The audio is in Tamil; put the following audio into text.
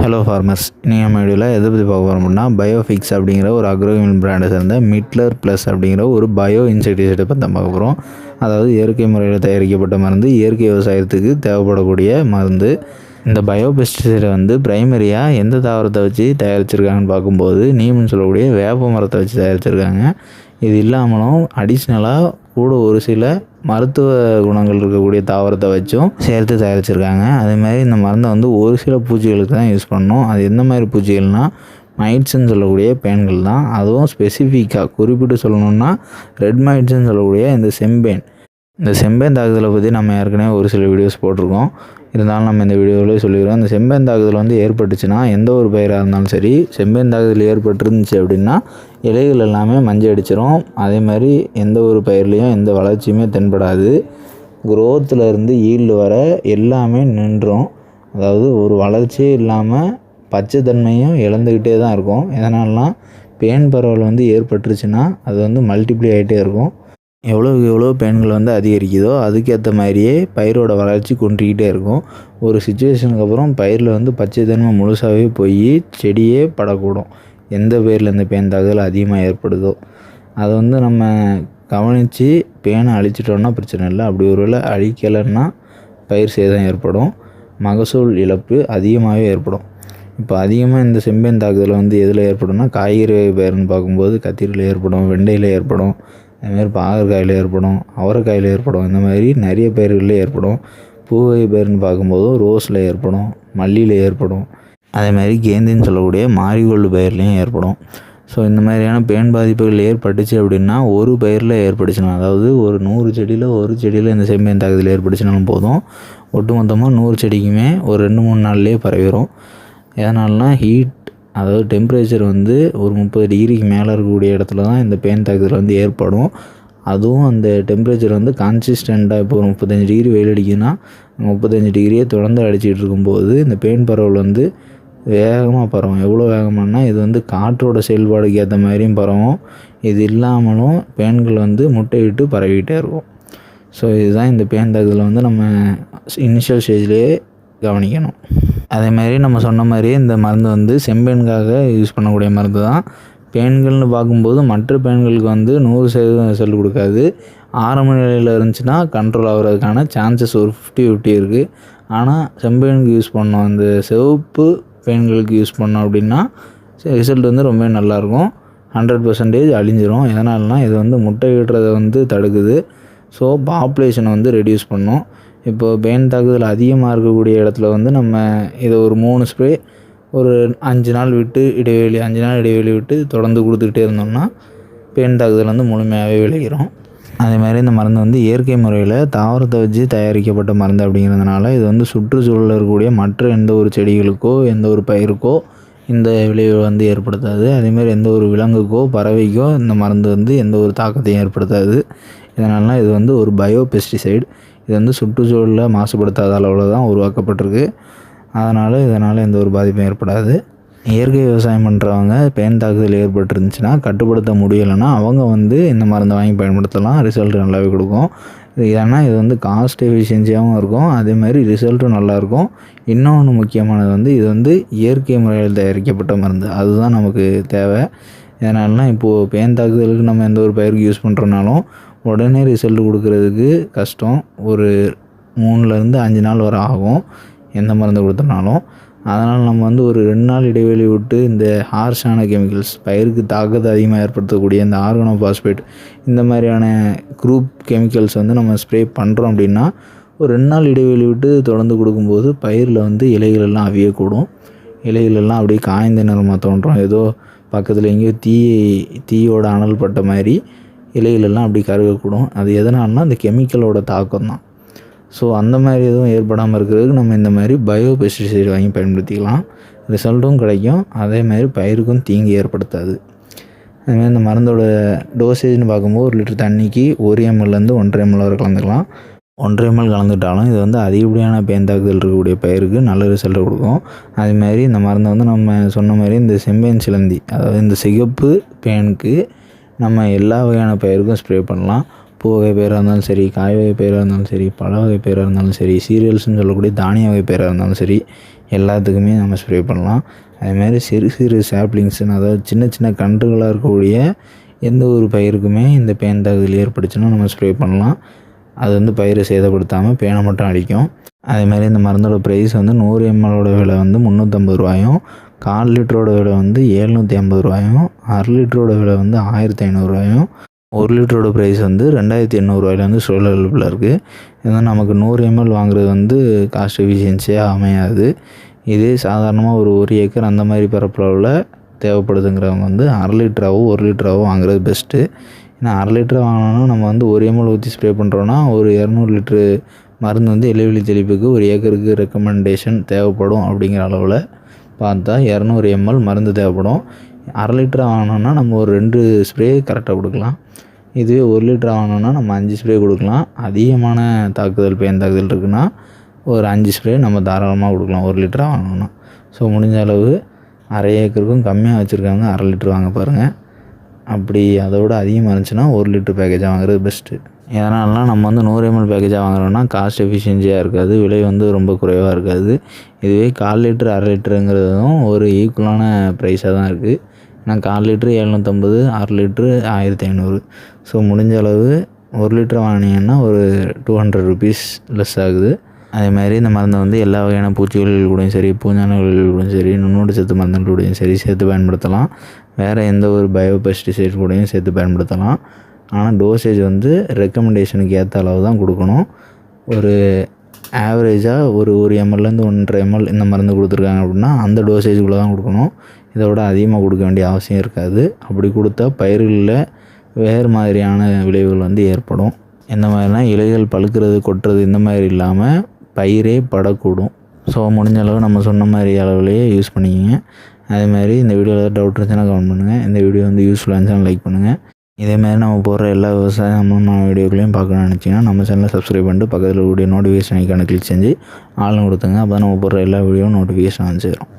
ஹலோ ஃபார்மர்ஸ் இன்றைக்கி வீடியோவில் எதை பற்றி பார்க்க போகிறோம் அப்படின்னா பயோஃபிக்ஸ் அப்படிங்கிற ஒரு அக்ரோகெமிக்கல் பிராண்டை சேர்ந்த மிட்லர் ப்ளஸ் அப்படிங்கிற ஒரு பயோ இன்செக்டிசைடை பற்றி பார்க்க போகிறோம் அதாவது இயற்கை முறையில் தயாரிக்கப்பட்ட மருந்து இயற்கை விவசாயத்துக்கு தேவைப்படக்கூடிய மருந்து. இந்த பயோ பெஸ்டிசைடை வந்து பிரைமரியாக எந்த தாவரத்தை வச்சு தயாரிச்சிருக்காங்கன்னு பார்க்கும்போது நீம்னு சொல்லக்கூடிய வேப்ப மரத்தை வச்சு தயாரிச்சிருக்காங்க. இது இல்லாமலும் அடிஷ்னலாக கூட ஒரு சில மருத்துவ குணங்கள் இருக்கக்கூடிய தாவரத்தை வச்சும் சேர்த்து தயாரிச்சிருக்காங்க. அதே மாதிரி இந்த மருந்தை வந்து ஒரு சில பூச்சிகளுக்கு தான் யூஸ் பண்ணணும். அது எந்த மாதிரி பூச்சிகள்னால் மைட்ஸ்ன்னு சொல்லக்கூடிய பேன்கள் தான். அதுவும் ஸ்பெசிஃபிக்காக குறிப்பிட்டு சொல்லணும்னா ரெட் மைட்ஸ்ன்னு சொல்லக்கூடிய இந்த செம்பேன். இந்த செம்பேன் தாக்குதலை பற்றி நம்ம ஏற்கனவே ஒரு சில வீடியோஸ் போட்டிருக்கோம். இருந்தாலும் நம்ம இந்த வீடியோவிலே சொல்லிடுறோம். இந்த செம்பேன் தாக்குதல் வந்து ஏற்பட்டுச்சுன்னா எந்த ஒரு பயிராக இருந்தாலும் சரி செம்பேன் தாக்குதல் ஏற்பட்டுருந்துச்சு அப்படின்னா இலைகள் எல்லாமே மஞ்சள் அடிச்சிடும் அதே மாதிரி எந்த ஒரு பயிர்லேயும் எந்த வளர்ச்சியுமே தென்படாது. குரோத்தில் இருந்து ஈல்டு வர எல்லாமே நின்றும். அதாவது ஒரு வளர்ச்சியே இல்லாமல் பச்சைத்தன்மையும் இழந்துக்கிட்டே தான் இருக்கும். எதனாலலாம் பேன் பரவல் வந்து ஏற்பட்டுருச்சுன்னா அது வந்து மல்டிப்ளை ஆகிட்டே இருக்கும். எவ்வளோக்கு எவ்வளோ பேன்கள் வந்து அதிகரிக்குதோ அதுக்கேற்ற மாதிரியே பயிரோட வளர்ச்சி குன்றிக்கிட்டே இருக்கும். ஒரு சுச்சுவேஷனுக்கு அப்புறம் பயிரில் வந்து பச்சைத்தன்மை முழுசாகவே போய் செடியே படக்கூடும். எந்த பயிரில் இந்த பேன் தாக்குதல் அதிகமாக ஏற்படுதோ அதை வந்து நம்ம கவனித்து பேனை அழிச்சிட்டோம்னா பிரச்சனை இல்லை. அப்படி ஒருவேளை அழிக்கலைன்னா பயிர் சேதம் ஏற்படும் மகசூல் இழப்பு அதிகமாகவே ஏற்படும். இப்போ அதிகமாக இந்த செம்பேன் தாக்குதல் வந்து எதில் ஏற்படும்னா காய்கறி வகை பயிர்னு பார்க்கும்போது கத்திரியில் ஏற்படும் வெண்டையில் ஏற்படும் அதுமாரி பாகற்காயில் ஏற்படும் அவரைக்காயில் ஏற்படும் இந்த மாதிரி நிறைய பயிர்களில் ஏற்படும். பூ வகை பயிர்னு பார்க்கும்போதும் ரோஸில் ஏற்படும் மல்லியில் ஏற்படும். அதே மாதிரி கேந்தின்னு சொல்லக்கூடிய மாரிகோல்டு பயிர்லேயும் ஏற்படும். ஸோ இந்த மாதிரியான பேன் பாதிப்புகள் ஏற்பட்டுச்சு அப்படின்னா ஒரு பயிரில் ஏற்பட்டுச்சுன்னா அதாவது ஒரு நூறு செடியில் ஒரு செடியில் இந்த செம்மேன் தாக்குதல் ஏற்பட்டுச்சுனாலும் போதும். ஒட்டுமொத்தமாக நூறு செடிக்குமே ஒரு ரெண்டு மூணு நாள்லேயே பரவிடும் எதனால்னா ஹீட் அதாவது டெம்பரேச்சர் வந்து ஒரு முப்பது டிகிரிக்கு மேலே இருக்கக்கூடிய இடத்துல தான் இந்த பேன் தாக்குதல் வந்து ஏற்படும். அதுவும் அந்த டெம்பரேச்சர் வந்து கான்சிஸ்டண்ட்டாக இப்போ ஒரு முப்பத்தஞ்சு டிகிரி வெயில் அடிக்குதுன்னா முப்பத்தஞ்சு டிகிரியே தொடர்ந்து அடிச்சிட்டு இருக்கும்போது இந்த பேன் பரவல் வந்து வேகமாக பரவும். எவ்வளோ வேகமானா இது வந்து காற்றோட செயல்பாடுக்கு ஏற்ற மாதிரியும் பரவும். இது இல்லாமலும் பேன்கள் வந்து முட்டையிட்டு பரவிக்கிட்டே இருக்கும். ஸோ இதுதான் இந்த பேன் தாக்குதலை வந்து நம்ம இனிஷியல் ஸ்டேஜ்லேயே கவனிக்கணும். அதே மாதிரி நம்ம சொன்ன மாதிரியே இந்த மருந்து வந்து செம்பேனுக்காக யூஸ் பண்ணக்கூடிய மருந்து தான். பேன்கள்னு பார்க்கும்போது மற்ற பேன்களுக்கு வந்து நூறு சதவீதம் ரிசல்ட் கொடுக்காது. ஆரம்ப நிலையில் இருந்துச்சுன்னா கண்ட்ரோல் ஆகிறதுக்கான சான்சஸ் ஒரு ஃபிஃப்டி ஃபிஃப்டி இருக்குது ஆனால் செம்பேனுக்கு யூஸ் பண்ணோம் இந்த சிவப்பு பேன்களுக்கு யூஸ் பண்ணோம் அப்படின்னா ரிசல்ட் வந்து ரொம்ப நல்லாயிருக்கும். Hundred percentage அழிஞ்சிரும். எதனால்னா இது வந்து முட்டை விடுறதை வந்து தடுக்குது. ஸோ பாப்புலேஷனை வந்து ரெடியூஸ் பண்ணும். இப்போ பேன் தாக்குதல் அதிகமாக இருக்கக்கூடிய இடத்துல வந்து நம்ம இதை ஒரு மூணு ஸ்ப்ரே ஒரு அஞ்சு நாள் விட்டு இடைவெளி அஞ்சு நாள் இடைவெளி விட்டு தொடர்ந்து கொடுத்துக்கிட்டே இருந்தோம்னா பேன் தாக்குதல் வந்து முழுமையாகவே விளைகிறோம். அதே மாதிரி இந்த மருந்து வந்து இயற்கை முறையில் தாவரத்தை வச்சு தயாரிக்கப்பட்ட மருந்து அப்படிங்கிறதுனால இது வந்து சுற்றுச்சூழலில் இருக்கக்கூடிய மற்ற எந்த ஒரு செடிகளுக்கோ எந்த ஒரு பயிருக்கோ இந்த விளைவு வந்து ஏற்படுத்தாது. அதேமாதிரி எந்த ஒரு விலங்குக்கோ பறவைக்கோ இந்த மருந்து வந்து எந்த ஒரு தாக்கத்தையும் ஏற்படுத்தாது. இதனால இது வந்து ஒரு பயோ பெஸ்டிசைடு இது வந்து சுற்றுச்சூழலில் மாசுபடுத்தாத அளவில் தான் உருவாக்கப்பட்டிருக்கு. அதனால் இதனால் எந்த ஒரு பாதிப்பும் ஏற்படாது. இயற்கை விவசாயம் பண்ணுறவங்க பேன் தாக்குதல் ஏற்பட்டுருந்துச்சுன்னா கட்டுப்படுத்த முடியலைன்னா அவங்க வந்து இந்த மருந்தை வாங்கி பயன்படுத்தலாம். ரிசல்ட் நல்லாவே கொடுக்கும். இது ஏன்னா இது வந்து காஸ்ட் எஃபிஷியன்சியாகவும் இருக்கும். அதே மாதிரி ரிசல்ட்டும் நல்லாயிருக்கும். இன்னொன்று முக்கியமானது வந்து இது வந்து இயற்கை முறையில் தயாரிக்கப்பட்ட மருந்து. அதுதான் நமக்கு தேவை. இதனாலலாம் இப்போது பேன் தாக்குதலுக்கு நம்ம எந்த ஒரு பயிருக்கு யூஸ் பண்ணுறோனாலும் உடனே ரிசல்ட் கொடுக்கறதுக்கு கஷ்டம். ஒரு மூணுலேருந்து அஞ்சு நாள் வரை ஆகும் எந்த மருந்து கொடுத்தனாலும் அதனால் நம்ம வந்து ஒரு ரெண்டு நாள் இடைவெளி விட்டு இந்த ஹார்ஷான கெமிக்கல்ஸ் பயிருக்கு தாக்கத்தை அதிகமாக ஏற்படுத்தக்கூடிய இந்த ஆர்கனோ பாஸ்பேட் இந்த மாதிரியான குரூப் கெமிக்கல்ஸ் வந்து நம்ம ஸ்ப்ரே பண்ணுறோம் அப்படின்னா ஒரு ரெண்டு நாள் இடைவெளி விட்டு தொடர்ந்து கொடுக்கும்போது பயிரில் வந்து இலைகள் எல்லாம் அவியக்கூடும். இலைகள் எல்லாம் அப்படியே காய்ந்த நிறமாக தோன்றும். ஏதோ பக்கத்தில் எங்கேயோ தீ தீயோட அனல் பட்ட மாதிரி இலைகள் எல்லாம் அப்படி கருகக்கூடும். அது எதனால்னா அந்த கெமிக்கலோட தாக்கம் தான் ஸோ அந்த மாதிரி எதுவும் ஏற்படாமல் இருக்கிறதுக்கு நம்ம இந்த மாதிரி பயோ பெஸ்டிசைடு வாங்கி பயன்படுத்திக்கலாம். ரிசல்ட்டும் கிடைக்கும். அதே மாதிரி பயிருக்கும் தீங்கு ஏற்படுத்தாது. அதுமாதிரி இந்த மருந்தோட டோசேஜ்னு பார்க்கும்போது ஒரு லிட்டர் தண்ணிக்கு ஒரு எம்எல்லேருந்து ஒன்றரை எம்எல் வரை கலந்துக்கலாம். ஒன்றரை எம்எல் கலந்துட்டாலும் இது வந்து அதிகப்படியான பேந்தாக்குதல் இருக்கக்கூடிய பயிருக்கு நல்ல ரிசல்ட் கொடுக்கும். அதே மாதிரி இந்த மருந்தை வந்து நம்ம சொன்ன மாதிரி இந்த செம்பேன் சிலந்தி அதாவது இந்த சிகப்பு பேனுக்கு நம்ம எல்லா வகையான பயிருக்கும் ஸ்ப்ரே பண்ணலாம். பூ வகை பேராக இருந்தாலும் சரி காய் வகை பேராக இருந்தாலும் சரி பழ வகை பேராக இருந்தாலும் சரி சீரியல்ஸ்னு சொல்லக்கூடிய தானிய வகை பேராக இருந்தாலும் சரி எல்லாத்துக்குமே நம்ம ஸ்ப்ரே பண்ணலாம். அதேமாதிரி சிறு சிறு சாப்ளிங்ஸ்னு அதாவது சின்ன சின்ன கன்றுகளாக இருக்கக்கூடிய எந்த ஒரு பயிருக்குமே இந்த பேன் தாக்குதல் ஏற்பட்டுச்சுன்னா நம்ம ஸ்ப்ரே பண்ணலாம். அது வந்து பயிரை சேதப்படுத்தாமல் பேனை மட்டும் அடிக்கும். அதேமாதிரி இந்த மருந்தோட ப்ரைஸ் வந்து நூறு எம்எலோட விலை வந்து முந்நூற்றம்பது ரூபாயும் கால் லிட்டரோட விலை வந்து ஏழ்நூற்றி ஐம்பது ரூபாயும் அரை லிட்டரோட விலை வந்து ஆயிரத்தி ஐநூறுரூவாயும் ஒரு லிட்டரோட ப்ரைஸ் வந்து ரெண்டாயிரத்தி எண்ணூறுவாயிலேருந்து ஸ்டோர் அவைலபிளாக இருக்குது இதுதான் நமக்கு நூறு எம்எல் வாங்குறது வந்து காஸ்ட் எஃபிஷியன்சியாக அமையாது. இதே சாதாரணமாக ஒரு ஒரு ஏக்கர் அந்த மாதிரி பரப்பளவில் தேவைப்படுதுங்கிறவங்க வந்து அரை லிட்டராவோ ஒரு லிட்டராவோ வாங்குறது பெஸ்ட்டு ஏன்னா அரை லிட்டர் வாங்கினோன்னா நம்ம வந்து ஒரு எம்எல் ஊற்றி ஸ்ப்ரே பண்ணுறோன்னா ஒரு இரநூறு லிட்ரு மருந்து வந்து இலைவெளி தெளிப்புக்கு ஒரு ஏக்கருக்கு ரெக்கமெண்டேஷன் தேவைப்படும் அப்படிங்கிற அளவில் பார்த்தா இரநூறு எம்எல் மருந்து தேவைப்படும். அரை லிட்டர் வாங்கினோன்னா நம்ம ஒரு ரெண்டு ஸ்ப்ரே கரெக்டாக கொடுக்கலாம். இதுவே ஒரு லிட்டர் வாங்கினோன்னா நம்ம அஞ்சு ஸ்ப்ரே கொடுக்கலாம். அதிகமான தாக்குதல் பேன் தாக்குதல் இருக்குன்னா ஒரு அஞ்சு ஸ்ப்ரே நம்ம தாராளமாக கொடுக்கலாம். ஒரு லிட்டராக வாங்கினோன்னா ஸோ முடிஞ்ச அளவு அரை ஏக்கருக்கும் கம்மியாக வச்சுருக்காங்க. அரை லிட்டர் வாங்க பாருங்கள் அப்படி அதை விட அதிகமாக இருந்துச்சுன்னா ஒரு லிட்டர் பேக்கேஜாக வாங்குறது பெஸ்ட்டு எதனாலலாம் நம்ம வந்து நூறு எம்எல் பேக்கேஜாக வாங்குறோம்னா காஸ்ட் எஃபிஷியன்சியாக இருக்காது. விலை வந்து ரொம்ப குறைவாக இருக்காது. இதுவே கால் லிட்டர் அரை லிட்டருங்கிறதும் ஒரு ஈக்குவலான ப்ரைஸாக தான் இருக்குது எனக்கு கால் லிட்ரு ஏழ்நூற்றம்பது ஆறு லிட்ரு ஆயிரத்தி ஐநூறு ஸோ முடிஞ்ச அளவு ஒரு லிட்டர் வாங்கினீங்கன்னா ஒரு டூ ஹண்ட்ரட் ருபீஸ் லெஸ் ஆகுது. அதே மாதிரி இந்த மருந்தை வந்து எல்லா வகையான பூச்சிகள் கூடயும் சரி பூஞ்சானங்கள் கூடயும் சரி நுண்ணோடு சத்து மருந்துகள் கூடயும் சரி சேர்த்து பயன்படுத்தலாம். வேறு எந்த ஒரு பயோ பெஸ்டிசைட் கூடயும் சேர்த்து பயன்படுத்தலாம். ஆனால் டோசேஜ் வந்து ரெக்கமெண்டேஷனுக்கு ஏற்ற அளவு தான் கொடுக்கணும். ஒரு ஆவரேஜாக ஒரு ஒரு எம்எல்லேருந்து ஒன்றரை எம்எல் இந்த மருந்து கொடுத்துருக்காங்க அப்படின்னா அந்த டோசேஜுக்குள்ளே தான் கொடுக்கணும். இதை விட அதிகமாக கொடுக்க வேண்டிய அவசியம் இருக்காது. அப்படி கொடுத்தா பயிர்களில் வேறு மாதிரியான விளைவுகள் வந்து ஏற்படும். எந்த மாதிரினா இலைகள் பழுக்கிறது கொட்டுறது இந்த மாதிரி இல்லாமல் பயிரே படக்கூடும். ஸோ முடிஞ்ச அளவு நம்ம சொன்ன மாதிரி அளவுலேயே யூஸ் பண்ணிக்கோங்க. அதே மாதிரி இந்த வீடியோவில் ஏதாவது டவுட் இருந்துச்சுன்னா கமெண்ட் பண்ணுங்கள் இந்த வீடியோ வந்து யூஸ்ஃபுல்லாக இருந்துச்சுன்னா லைக் பண்ணுங்கள் இதேமாதிரி நம்ம போடுற எல்லா விவசாய சம்பந்தமான வீடியோக்களையும் பார்க்கணும்னு நினச்சிங்கன்னா நம்ம சேனலை சப்ஸ்கிரைப் பண்ணிட்டு பக்கத்தில் கூடிய நோட்டிஃபிகேஷன் ஐக்கான கிளிக் செஞ்சு ஆளுங்க கொடுத்துங்க அப்போ நம்ம போடுற எல்லா வீடியோவும் நோட்டிஃபிகேஷன் வந்து சேரும்.